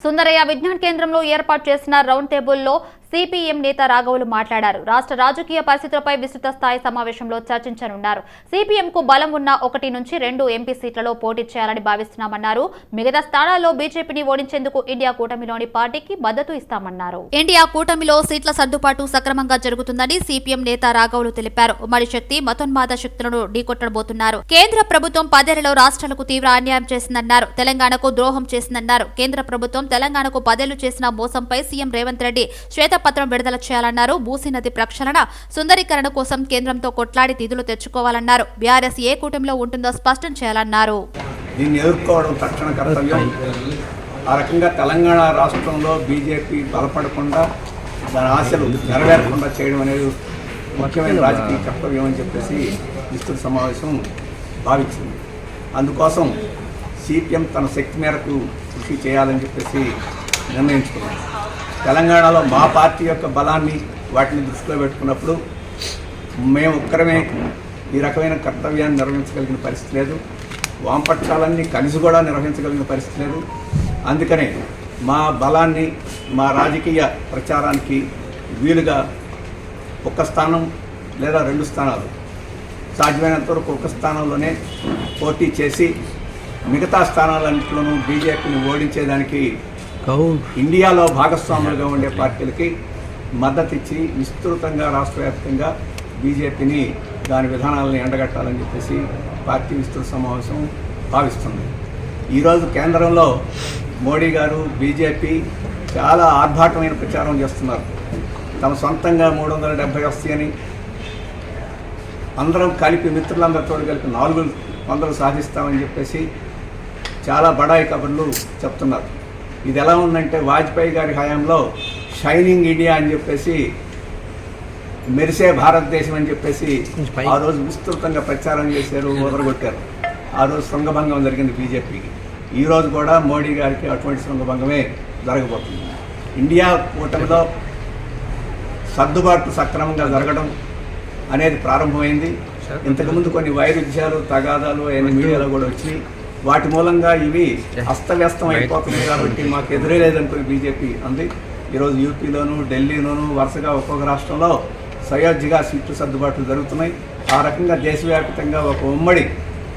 సుందరయ్య విజ్ఞాన్ కేంద్రంలో ఏర్పాటు చేసిన రౌండ్ టేబుల్లో సిపిఎం నేత రాఘవులు మాట్లాడారు. రాష్ట్ర రాజకీయ పరిస్థితులపై విస్తృత స్థాయి సమావేశంలో చర్చించనున్నారు. సిపిఎం కు బలం ఉన్న ఒకటి నుంచి రెండు ఎంపీ సీట్లలో పోటీ చేయాలని భావిస్తున్నామన్నారు. మిగతా స్థానాల్లో బీజేపీని ఓడించేందుకు ఇండియా కూటమిలోని పార్టీకి మద్దతు ఇస్తామన్నారు. ఇండియా కూటమిలో సీట్ల సర్దుబాటు సక్రమంగా జరుగుతుందని సిపిఎం నేత రాఘవులు తెలిపారు. ఉమ్మడి శక్తి మతోన్మాద శక్తులను ఢీకొట్టబోతున్నారు. కేంద్ర ప్రభుత్వం పదేళ్ళలో రాష్ట్రాలకు తీవ్ర అన్యాయం చేసిందన్నారు. తెలంగాణకు ద్రోహం చేసిందన్నారు. కేంద్ర ప్రభుత్వం తెలంగాణకు పదేళ్ళు చేసిన మోసంపై సీఎం రేవంత్ రెడ్డి పత్రం విడుదల చేయాలన్నారు. బూసీ నది ప్రక్షాళన సుందరీకరణ కోసం కేంద్రంతో కొట్లాడి నిధులు తెచ్చుకోవాలన్నారు. బీఆర్ఎస్ ఏ కూటమిలో ఉంటుందో స్పష్టం చేయాలన్నారు. దీన్ని ఎదుర్కోవడం తక్షణ కర్తవ్యం. ఆ రకంగా తెలంగాణ రాష్ట్రంలో బీజేపీ బలపడకుండా దాని ఆశలు నెరవేరకుండా చేయడం అనేది ముఖ్యమైన రాజకీయ కర్తవ్యం అని చెప్పేసి విస్తృత సమావేశం భావించింది. అందుకోసం సిపిఎం తన శక్తి మేరకు కృషి చేయాలని చెప్పేసి నిర్ణయించుకున్నాం తెలంగాణలో మా పార్టీ యొక్క బలాన్ని వాటిని దృష్టిలో పెట్టుకున్నప్పుడు మేము ఒక్కరమే ఈ రకమైన కర్తవ్యాన్ని నిర్వహించగలిగిన పరిస్థితి లేదు. వామపక్షాలన్నీ కలిసి కూడా నిర్వహించగలిగిన పరిస్థితి లేదు. అందుకనే మా బలాన్ని మా రాజకీయ ప్రచారానికి వీలుగా ఒక్క స్థానం లేదా రెండు స్థానాలు సాధ్యమైనంత వరకు ఒక స్థానంలోనే పోటీ చేసి మిగతా స్థానాలన్నింటిలోనూ బీజేపీని ఓడించేదానికి ఇండియాలో భాగస్వాములుగా ఉండే పార్టీలకి మద్దతు ఇచ్చి విస్తృతంగా రాష్ట్ర వ్యాప్తంగా బీజేపీని దాని విధానాలను ఎండగట్టాలని చెప్పేసి పార్టీ విస్తృత సమావేశం భావిస్తుంది. ఈరోజు కేంద్రంలో మోడీ గారు బీజేపీ చాలా ఆర్భాటమైన ప్రచారం చేస్తున్నారు. తమ సొంతంగా మూడు వందల డెబ్బై వస్తాయని అందరం కలిపి మిత్రులందరితో కలిపి నాలుగు వందలు సాధిస్తామని చెప్పేసి చాలా బడాయి కబుర్లు చెప్తున్నారు. ఇది ఎలా ఉందంటే వాజ్పేయి గారి హయాంలో షైనింగ్ ఇండియా అని చెప్పేసి మెరిసే భారతదేశం అని చెప్పేసి ఆ రోజు విస్తృతంగా ప్రచారం చేశారు వదలగొట్టారు ఆ రోజు శృంగభంగం జరిగింది బీజేపీకి. ఈ రోజు కూడా మోడీ గారికి అటువంటి శృంగభంగమే జరగబోతుంది. ఇండియా కూటమిలో సర్దుబాటు సక్రమంగా జరగడం అనేది ప్రారంభమైంది. ఇంతకుముందు కొన్ని వైరుధ్యాలు తగాదాలు అయిన మీడియాలో కూడా వచ్చి వాటి మూలంగా ఇవి అస్తవ్యస్తం అయిపోతున్నాయి కాబట్టి మాకు ఎదురే లేదనుకుని బీజేపీ అంది ఈరోజు యూపీలోను ఢిల్లీలోను వరుసగా ఒక్కొక్క రాష్ట్రంలో సయోధ్యగా సీట్లు సర్దుబాట్లు జరుగుతున్నాయి. ఆ రకంగా దేశవ్యాప్తంగా ఒక ఉమ్మడి